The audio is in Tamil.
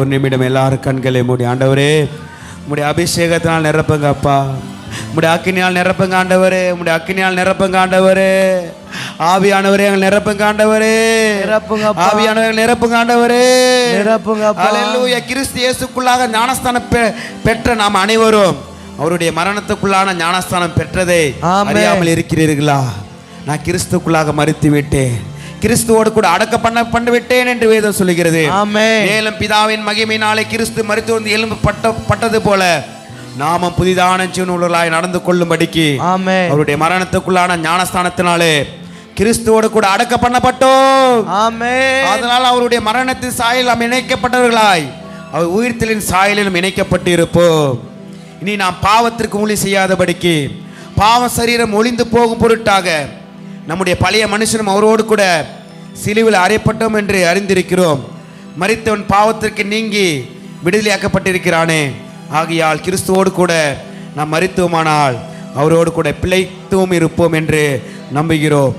ஒரு நிமிடம் எல்லாரும் கண்களை மூடி. ஆண்டவரே உம்முடைய அபிஷேகத்தினால் நிரப்புங்க அப்பா. உம்முடைய அக்கினியால் நிரப்புங்க ஆண்டவரே. உம்முடைய அக்கினியால் நிரப்புங்க ஆண்டவரே. ஆவியானவரே எங்கள் நிரப்புங்க ஆண்டவரே. நிரப்புங்க. ஆவியானவரே நிரப்புங்க ஆண்டவரே. நிரப்புங்க. அல்லேலூயா கிறிஸ்து இயேசுக்குள்ளாக ஞானஸ்தானம் பெற்ற நாம் அனைவரும் அவருடைய மரணத்துக்குள்ளான ஞானஸ்தானம் பெற்றதை. அறியாமல் இருக்கிறீர்களா? நான் கிறிஸ்துக்குள்ளாக மறித்து விட்டேன் கிறிஸ்துவோடு கூட அடக்க பண்ண பண்ணி விட்டேன் என்று வேதம் சொல்லுகிறது ஆமென். மேலும் பிதாவின் மகிமையினாலே கிறிஸ்து மறித்து வந்து எலும்பு பட்ட பட்டது போல நாமும் புதிதான ஜீவனுள்ளவர்களாய் நடந்து கொள்ளும்படிக்கு ஆமென். அவருடைய மரணத்துக்குள்ளான ஞானஸ்தானத்தினாலே கிறிஸ்துவோடு கூட அடக்க பண்ணப்பட்டோம் அதனால் அவருடைய மரணத்தின் சாயல் நாம் இணைக்கப்பட்டவர்களாய் அவர் உயிர்த்தலின் சாயலிலும் இணைக்கப்பட்டு இருப்போம் இனி நாம் பாவத்திற்கு ஊழி செய்யாதபடிக்கு பாவ சரீரம் ஒளிந்து போகும் பொருட்டாக நம்முடைய பழைய மனுஷனும் அவரோடு கூட சிலுவில் அறையப்பட்டோம் என்று அறிந்திருக்கிறோம். மறித்தவன் பாவத்திற்கு நீங்கி விடுதலையாக்கப்பட்டிருக்கிறானே. ஆகையால் கிறிஸ்துவோடு கூட நாம் மரித்துவமானால் அவரோடு கூட பிழைத்தும் இருப்போம் என்று நம்புகிறோம்.